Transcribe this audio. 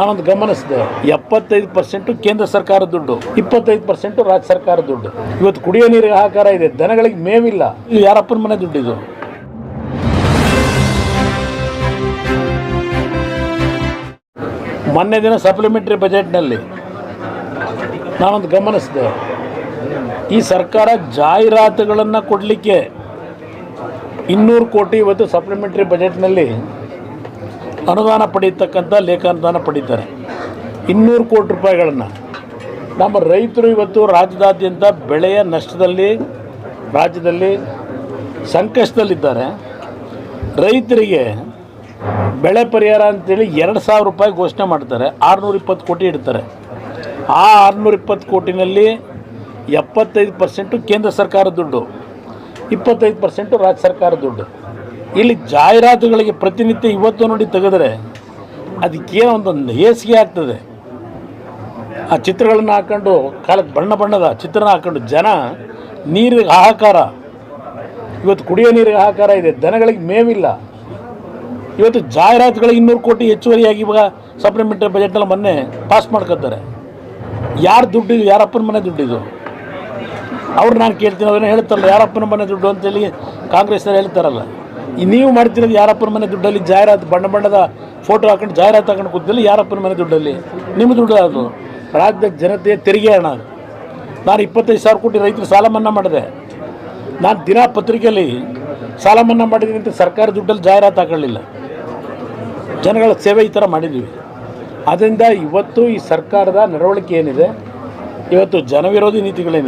ನಾನೊಂದು ಗಮನಿಸಿದೆ. ಎಪ್ಪತ್ತೈದು ಪರ್ಸೆಂಟು ಕೇಂದ್ರ ಸರ್ಕಾರ ದುಡ್ಡು, ಇಪ್ಪತ್ತೈದು ಪರ್ಸೆಂಟು ರಾಜ್ಯ ಸರ್ಕಾರ ದುಡ್ಡು. ಇವತ್ತು ಕುಡಿಯೋ ನೀರಿಗೆ ಆಹಾರ ಇದೆ, ದನಗಳಿಗೆ ಮೇವಿಲ್ಲ. ಇದು ಯಾರಪ್ಪನ ಮನೆ ದುಡ್ಡಿದು ಮೊನ್ನೆ ದಿನ ಸಪ್ಲಿಮೆಂಟ್ರಿ ಬಜೆಟ್ನಲ್ಲಿ ನಾನೊಂದು ಗಮನಿಸಿದೆ. ಈ ಸರ್ಕಾರ ಜಾಹೀರಾತುಗಳನ್ನು ಕೊಡಲಿಕ್ಕೆ ಇನ್ನೂರು ಕೋಟಿ ಇವತ್ತು ಸಪ್ಲಿಮೆಂಟ್ರಿ ಬಜೆಟ್ನಲ್ಲಿ ಅನುದಾನ ಪಡೀತಕ್ಕಂಥ ಲೇಖಾನುದಾನ ಪಡೀತಾರೆ. ಇನ್ನೂರು ಕೋಟಿ ರೂಪಾಯಿಗಳನ್ನು. ನಮ್ಮ ರೈತರು ಇವತ್ತು ರಾಜ್ಯದಾದ್ಯಂತ ಬೆಳೆಯ ನಷ್ಟದಲ್ಲಿ, ರಾಜ್ಯದಲ್ಲಿ ಸಂಕಷ್ಟದಲ್ಲಿದ್ದಾರೆ. ರೈತರಿಗೆ ಬೆಳೆ ಪರಿಹಾರ ಅಂತೇಳಿ ಎರಡು ಸಾವಿರ ರೂಪಾಯಿ ಘೋಷಣೆ ಮಾಡ್ತಾರೆ. ಆರುನೂರ ಇಪ್ಪತ್ತು ಕೋಟಿ ಇಡ್ತಾರೆ. ಆ ಆರುನೂರ ಇಪ್ಪತ್ತು ಕೋಟಿನಲ್ಲಿ ಎಪ್ಪತ್ತೈದು ಪರ್ಸೆಂಟು ಕೇಂದ್ರ ಸರ್ಕಾರ ದುಡ್ಡು, ಇಪ್ಪತ್ತೈದು ಪರ್ಸೆಂಟು ರಾಜ್ಯ ಸರ್ಕಾರ ದುಡ್ಡು. ಇಲ್ಲಿ ಜಾಹೀರಾತುಗಳಿಗೆ ಪ್ರತಿನಿತ್ಯ ಇವತ್ತು ನೋಡಿ ತೆಗೆದರೆ ಅದಕ್ಕೇನೋ ಒಂದು ಹೇಸಿಗೆ ಆಗ್ತದೆ. ಆ ಚಿತ್ರಗಳನ್ನು ಹಾಕೊಂಡು ಕಾಲಕ್ಕೆ ಬಣ್ಣ ಬಣ್ಣದ ಚಿತ್ರನ ಹಾಕೊಂಡು ಜನ ನೀರಿಗೆ ಹಾಹಾಕಾರ. ಇವತ್ತು ಕುಡಿಯೋ ನೀರಿಗೆ ಹಾಹಾಕಾರ ಇದೆ, ದನಗಳಿಗೆ ಮೇವಿಲ್ಲ. ಇವತ್ತು ಜಾಹೀರಾತುಗಳಿಗೆ ಇನ್ನೂರು ಕೋಟಿ ಹೆಚ್ಚುವರಿಯಾಗಿ ಇವಾಗ ಸಪ್ಲಿಮೆಂಟರಿ ಬಜೆಟ್ನಲ್ಲಿ ಮೊನ್ನೆ ಪಾಸ್ ಮಾಡ್ಕೊತಾರೆ. ಯಾರು ದುಡ್ಡು ಇದು? ಯಾರಪ್ಪನ ಮನೆ ದುಡ್ಡಿದು ಅವ್ರು ನಾನು ಕೇಳ್ತೀನಿ ಅವ್ರನ್ನ ಹೇಳ್ತಾರಲ್ಲ, ಯಾರಪ್ಪನ ಮನೆ ದುಡ್ಡು ಅಂತೇಳಿ ಕಾಂಗ್ರೆಸ್ನವ್ರು ಹೇಳ್ತಾರಲ್ಲ. ನೀವು ಮಾಡ್ತಿರೋದು ಯಾರಪ್ಪನ ಮನೆ ದುಡ್ಡಲ್ಲಿ ಜಾಹೀರಾತು ಬಣ್ಣ ಬಣ್ಣದ ಫೋಟೋ ಹಾಕೊಂಡು ಜಾಹೀರಾತು ಹಾಕೊಂಡು ಕೂತಿಲ್ಲ ಯಾರಪ್ಪನ ಮನೆ ದುಡ್ಡಲ್ಲಿ? ನಿಮ್ಮ ದುಡ್ಡು ಅದು ರಾಜ್ಯದ ಜನತೆಯ ತೆರಿಗೆ ಹಣ. ಅದು. ನಾನು ಇಪ್ಪತ್ತೈದು ಸಾವಿರ ಕೋಟಿ ರೈತರು ಸಾಲ ಮನ್ನಾ ಮಾಡಿದೆ. ನಾನು ದಿನ ಪತ್ರಿಕೆಯಲ್ಲಿ ಸಾಲ ಮನ್ನಾ ಮಾಡಿದ್ದೀನಿ ಅಂತ ಸರ್ಕಾರ ದುಡ್ಡಲ್ಲಿ ಜಾಹೀರಾತು ಹಾಕೊಳ್ಳಿಲ್ಲ ಜನಗಳ ಸೇವೆ ಈ ಥರ ಮಾಡಿದ್ದೀವಿ ಅದರಿಂದ ಇವತ್ತು ಈ ಸರ್ಕಾರದ ನಡವಳಿಕೆ ಏನಿದೆ? ಇವತ್ತು ಜನವಿರೋಧಿ ನೀತಿಗಳೇನಿದೆ?